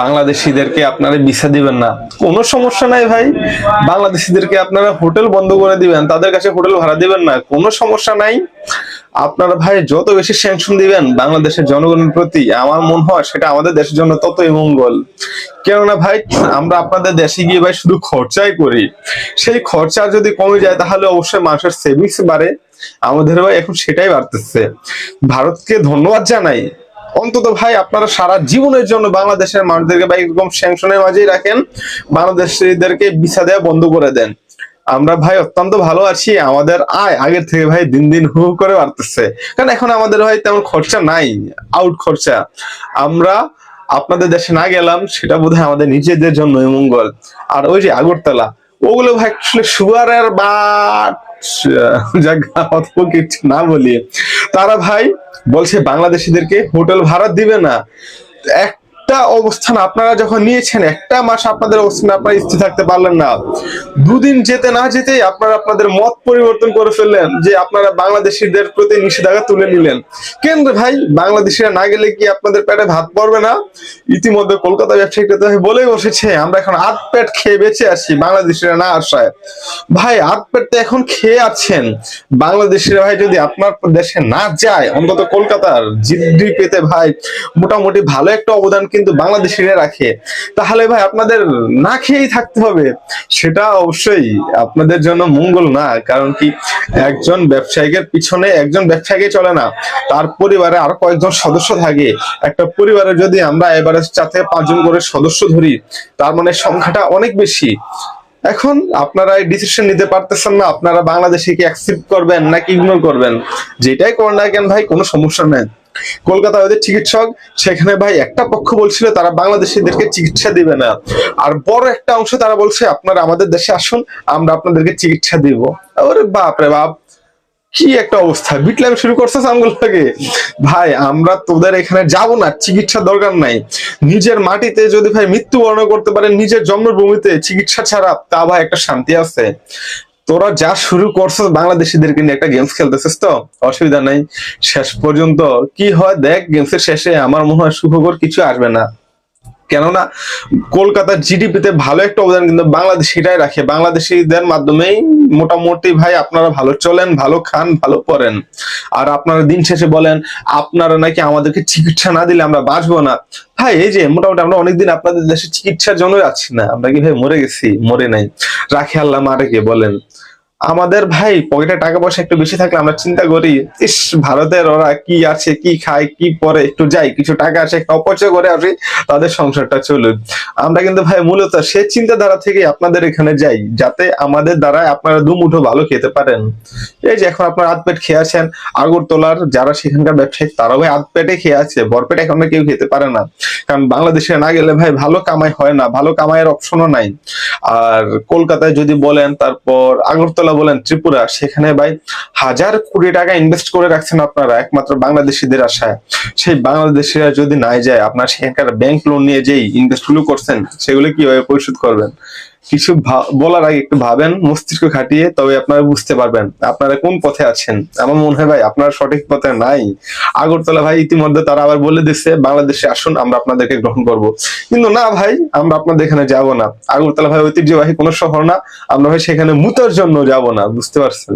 বাংলাদেশিদেরকে আপনারা ভিসা দিবেন না। কোনো সমস্যা নাই ভাই। বাংলাদেশিদেরকে আপনারা হোটেল বন্ধ করে দিবেন, তাদের কাছে হোটেল ভাড়া দিবেন না। কোনো সমস্যা নাই। আপনারা ভাই যত বেশি স্যাংশন দিবেন বাংলাদেশের জনগণের প্রতি, আমার মনে হয় সেটা আমাদের দেশের জন্য ততই মঙ্গল। কেননা ভাই, আমরা আপনাদের দেশে গিয়ে ভাই শুধু খরচাই করি। সেই খরচা যদি কমে যায়, তাহলে অবশ্যই মানুষের সেভিংস বাড়ে। আমাদের ভাই এখন সেটাই বাড়তেছে। ভারতকে ধন্যবাদ জানাই। অন্তত ভাই আপনারা সারা জীবনের জন্য বাংলাদেশের মানুষদেরকে ভাই এরকম স্যাংশনের মাঝেই রাখেন, বাংলাদেশিদেরকে ভিসা দেওয়া বন্ধ করে দেন। আমরা ভাই অত্যন্ত ভালো আছি, আমাদের আয় আগের থেকে ভাই দিন দিন হু হু করে বাড়তেছে। কারণ এখন আমাদের ভাই তেমন খরচা নাই আউট খরচা। আমরা আপনাদের দেশে না গেলাম, সেটা বোধহয় আমাদের নিজেদের জন্য মঙ্গল। আর ওই যে আগরতলা ওগুলো ভাই আসলে সুগারের বা কিছু না বলি তারা ভাই বলছে, বাংলাদেশিদেরকে হোটেল ভাড়া দিবে না। একটা অবস্থান আপনারা যখন নিয়েছেন, একটা মাস আপনাদের অবস্থানে আপনারা স্থির থাকতে পারলেন না। দুদিন যেতে না যেতেই আপনারা আপনাদের মত পরিবর্তন করে ফেললেন, যে আপনারা বাংলাদেশিদের প্রতি নিষেধাজ্ঞা তুলে নিলেন। কেন ভাই, বাংলাদেশিরা না গেলে কি আপনাদের পেটে ভাত পড়বে না? ইতিমধ্যে কলকাতা ব্যবসায়ীরা তো ভাই বলেই বসেছে, আমরা এখন আধ পেট খেয়ে বেঁচে আছি, বাংলাদেশিরা না আসায়। ভাই, আধ পেট তো এখন খেয়ে আছেন। বাংলাদেশিরা ভাই, যদি আপনার দেশে না যায়, অন্তত কলকাতার জিডিপিতে ভাই, মোটামুটি ভালো একটা অবদান কিন্তু বাংলাদেশিরা রাখে। তাহলে ভাই আপনাদের না খেয়েই থাকতে হবে। সেটা অবশ্যই আপনাদের জন্য মঙ্গল না, কারণ কি একজন ব্যবসায়িকের পিছনে একজন ব্যবসায়িকে চলে না, তার পরিবারে আরও কয়েকজন সদস্য থাকে। একটা পরিবারে যদি আমরা এবারে চাতে পাঁচজন করে সদস্য ধরি, তার মানে সংখ্যাটা অনেক বেশি। এখন আপনারা এই ডিসিশন নিতে পারতেছেন না, আপনারা বাংলাদেশে কি অ্যাকসেপ্ট করবেন নাকি ইগনোর করবেন। যেটাই করেন না কেন ভাই, কোনো সমস্যা নেই। কলকাতা ওদের চিকিৎসক, সেখানে ভাই একটা পক্ষ বলছিল তারা বাংলাদেশিদেরকে চিকিৎসা দিবে না। আর বড় একটা অংশ তারা বলছে, আপনারা আমাদের দেশে আসুন, আমরা আপনাদেরকে চিকিৎসা দিব। ওরে বাপ রে বাপ, কি একটা অবস্থা। বিটলাম শুরু করছে আমগুলোকে ভাই, আমরা তোদের এখানে যাব না চিকিৎসা দরকার নাই। নিজের মাটিতে যদি ভাই মৃত্যুবরণ করতে পারে নিজের জন্মভূমিতে চিকিৎসা ছাড়া, তা ভাই একটা শান্তি আছে। তোরা যা শুরু করছ বাংলাদেশিদেরকে নিয়ে একটা গেমস খেলতেছিস তো? অসুবিধা নাই। শেষ পর্যন্ত কি হয় দেখ গেমসের শেষে আমার মনে হয় সুখকর কিছু আসবে না। কেননা কলকাতার জিডিপিতে ভালো একটা অবদান কিন্তু বাংলাদেশ সেটাই রাখে। বাংলাদেশিদের মাধ্যমেই মোটামুটি ভাই আপনারা ভালো চলেন, ভালো খান, ভালো পড়েন। আর আপনারা দিন শেষে বলেন, আপনারা নাকি আমাদেরকে চিকিৎসা না দিলে আমরা বাঁচবো না। ভাই, এই যে মোটামুটি আমরা অনেকদিন আপনাদের দেশে চিকিৎসার জন্য আছি না। আমরা কি ভাই মরে গেছি? মরে নাই। রাখে আল্লাহ মারে কে বলেন। আমাদের ভাই পকেটে টাকা পয়সা একটু বেশি থাকলে আমরা চিন্তা করি, ইস, ভারতের ওরা কি আছে, কি খায়, কি পরে, একটু যাই, কিছু টাকা আসে, একটা অপচয় করে আসি, তাদের সংসারটা চলুক। আমরা কিন্তু ভাই মূলত সে চিন্তাধারা থেকে আপনাদের এখানে যাই, যাতে আমাদের দ্বারা আপনারা দু মুঠো ভালো খেতে পারেন। এই যে এখন আপনারা আধ পেট খেয়ে আছেন, আগরতলার যারা সেখানকার ব্যবসায়ী, তারাও ভাই পেটে খেয়ে আছে বরপেট এখন কেউ খেতে পারে না। কারণ বাংলাদেশে না গেলে ভাই ভালো কামাই হয় না, ভালো কামাইয়ের অপশনও নাই। আর কলকাতায় যদি বলেন, তারপর আগরতলা বলেন, ত্রিপুরা, সেখানে ভাই হাজার কোটি টাকা ইনভেস্ট করে রাখছেন আপনারা একমাত্র বাংলাদেশিদের আশায়। সেই বাংলাদেশিরা যদি নাই যায়, আপনার সেখানকার ব্যাংক লোন নিয়ে যেই ইনভেস্টগুলো করছেন, সেগুলো কীভাবে পরিশোধ করবেন? কিছু বলার আগে একটু ভাবেন, মস্তিষ্ক খাটিয়ে, তবে আপনারা বুঝতে পারবেন আপনারা কোন পথে আছেন। আমার মনে হয় ভাই, আপনারা সঠিক পথে নাই। আগরতলা ভাই ইতিমধ্যে তারা আবার বলে দিচ্ছে বাংলাদেশে আসুন, আমরা আপনাদেরকে গ্রহণ করব। কিন্তু না ভাই, আমরা আপনাদের এখানে যাব না। আগরতলা ভাই ঐতিহ্যবাহী কোনো শহর না, আমরা ভাই সেখানে মুতার জন্য যাব না, বুঝতে পারছেন?